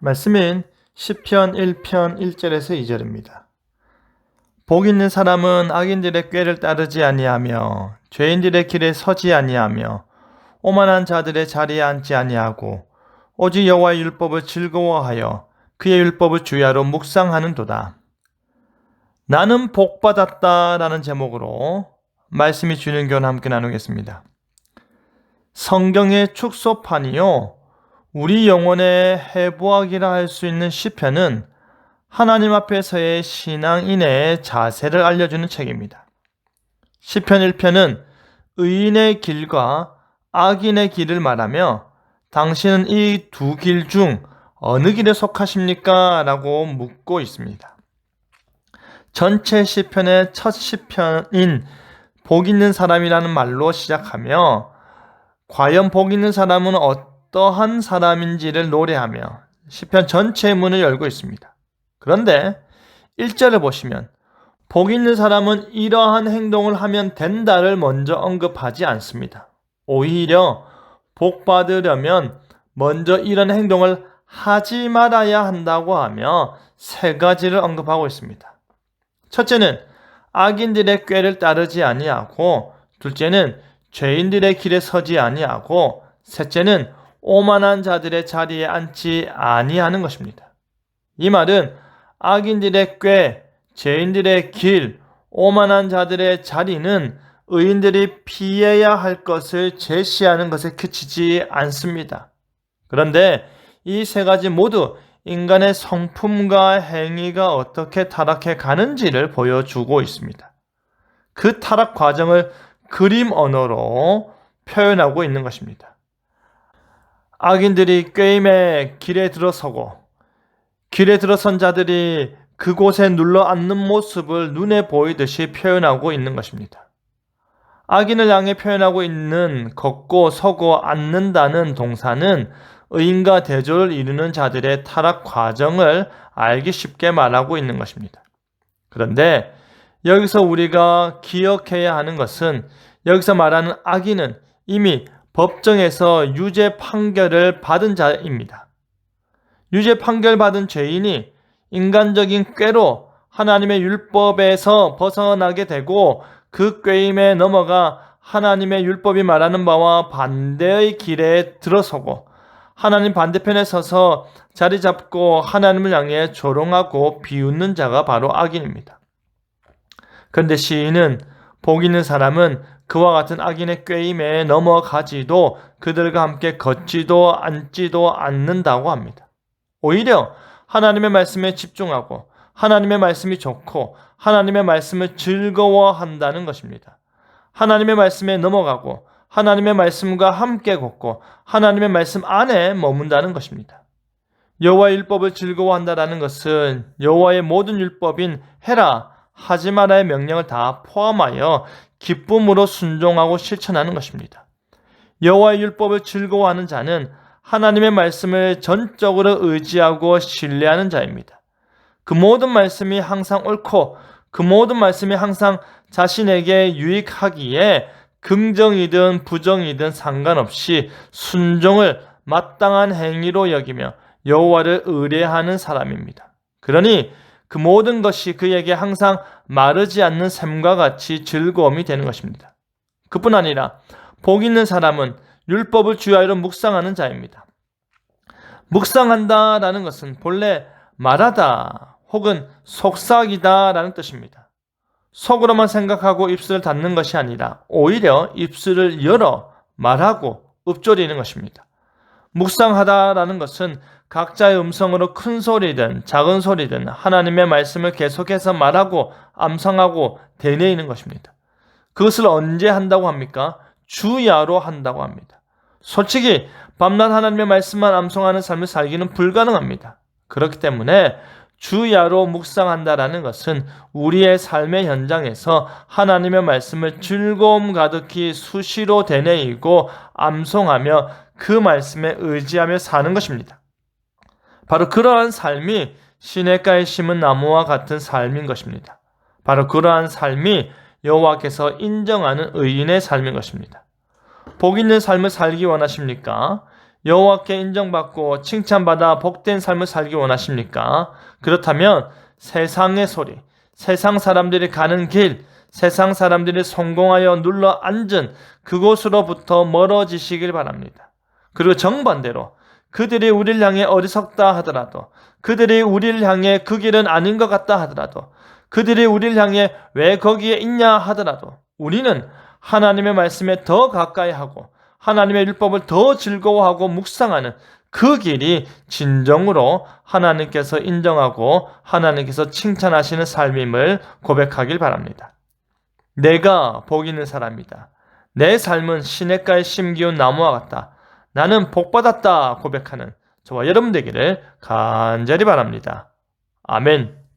말씀인 시편 1편 1절에서 2절입니다. 복 있는 사람은 악인들의 꾀를 따르지 아니하며 죄인들의 길에 서지 아니하며 오만한 자들의 자리에 앉지 아니하고 오직 여호와의 율법을 즐거워하여 그의 율법을 주야로 묵상하는도다. 나는 복 받았다라는 제목으로 말씀이 주는 교훈 함께 나누겠습니다. 성경의 축소판이요 우리 영혼의 해부학이라 할 수 있는 시편은 하나님 앞에서의 신앙인의 자세를 알려주는 책입니다. 시편 1편은 의인의 길과 악인의 길을 말하며 당신은 이 두 길 중 어느 길에 속하십니까? 라고 묻고 있습니다. 전체 시편의 첫 시편인 복 있는 사람이라는 말로 시작하며 과연 복 있는 사람은 어 떠한 사람인지를 노래하며 시편 전체의 문을 열고 있습니다. 그런데 1절을 보시면 복 있는 사람은 이러한 행동을 하면 된다를 먼저 언급하지 않습니다. 오히려 복 받으려면 먼저 이런 행동을 하지 말아야 한다고 하며 세 가지를 언급하고 있습니다. 첫째는 악인들의 꾀를 따르지 아니하고 둘째는 죄인들의 길에 서지 아니하고 셋째는 오만한 자들의 자리에 앉지 아니하는 것입니다. 이 말은 악인들의 꾀, 죄인들의 길, 오만한 자들의 자리는 의인들이 피해야 할 것을 제시하는 것에 그치지 않습니다. 그런데 이 세 가지 모두 인간의 성품과 행위가 어떻게 타락해 가는지를 보여주고 있습니다. 그 타락 과정을 그림 언어로 표현하고 있는 것입니다. 악인들이 꾀임의 길에 들어서고 길에 들어선 자들이 그곳에 눌러 앉는 모습을 눈에 보이듯이 표현하고 있는 것입니다. 악인을 향해 표현하고 있는 걷고 서고 앉는다는 동사는 의인과 대조를 이루는 자들의 타락 과정을 알기 쉽게 말하고 있는 것입니다. 그런데 여기서 우리가 기억해야 하는 것은 여기서 말하는 악인은 이미 법정에서 유죄 판결을 받은 자입니다. 유죄 판결 받은 죄인이 인간적인 꾀로 하나님의 율법에서 벗어나게 되고 그 꾀임에 넘어가 하나님의 율법이 말하는 바와 반대의 길에 들어서고 하나님 반대편에 서서 자리 잡고 하나님을 향해 조롱하고 비웃는 자가 바로 악인입니다. 그런데 시인은 복 있는 사람은 그와 같은 악인의 꾀임에 넘어가지도 그들과 함께 걷지도 앉지도 않는다고 합니다. 오히려 하나님의 말씀에 집중하고 하나님의 말씀이 좋고 하나님의 말씀을 즐거워한다는 것입니다. 하나님의 말씀에 넘어가고 하나님의 말씀과 함께 걷고 하나님의 말씀 안에 머문다는 것입니다. 여호와의 율법을 즐거워한다라는 것은 여호와의 모든 율법인 해라 하지 마라의 명령을 다 포함하여 기쁨으로 순종하고 실천하는 것입니다. 여호와의 율법을 즐거워하는 자는 하나님의 말씀을 전적으로 의지하고 신뢰하는 자입니다. 그 모든 말씀이 항상 옳고 그 모든 말씀이 항상 자신에게 유익하기에 긍정이든 부정이든 상관없이 순종을 마땅한 행위로 여기며 여호와를 의뢰하는 사람입니다. 그러니 그 모든 것이 그에게 항상 마르지 않는 샘과 같이 즐거움이 되는 것입니다. 그뿐 아니라 복 있는 사람은 율법을 주야로 묵상하는 자입니다. 묵상한다라는 것은 본래 말하다 혹은 속삭이다라는 뜻입니다. 속으로만 생각하고 입술을 닫는 것이 아니라 오히려 입술을 열어 말하고 읊조리는 것입니다. 묵상하다라는 것은 각자의 음성으로 큰 소리든 작은 소리든 하나님의 말씀을 계속해서 말하고 암송하고 되뇌이는 것입니다. 그것을 언제 한다고 합니까? 주야로 한다고 합니다. 솔직히 밤낮 하나님의 말씀만 암송하는 삶을 살기는 불가능합니다. 그렇기 때문에 주야로 묵상한다라는 것은 우리의 삶의 현장에서 하나님의 말씀을 즐거움 가득히 수시로 되뇌이고 암송하며 그 말씀에 의지하며 사는 것입니다. 바로 그러한 삶이 시냇가에 심은 나무와 같은 삶인 것입니다. 바로 그러한 삶이 여호와께서 인정하는 의인의 삶인 것입니다. 복 있는 삶을 살기 원하십니까? 여호와께 인정받고 칭찬받아 복된 삶을 살기 원하십니까? 그렇다면 세상의 소리, 세상 사람들이 가는 길, 세상 사람들이 성공하여 눌러 앉은 그곳으로부터 멀어지시길 바랍니다. 그리고 정반대로 그들이 우리를 향해 어리석다 하더라도 그들이 우리를 향해 그 길은 아닌 것 같다 하더라도 그들이 우리를 향해 왜 거기에 있냐 하더라도 우리는 하나님의 말씀에 더 가까이 하고 하나님의 율법을 더 즐거워하고 묵상하는 그 길이 진정으로 하나님께서 인정하고 하나님께서 칭찬하시는 삶임을 고백하길 바랍니다. 내가 복 있는 사람이다. 내 삶은 시냇가에 심기운 나무와 같다. 나는 복받았다 고백하는 저와 여러분 되기를 간절히 바랍니다. 아멘.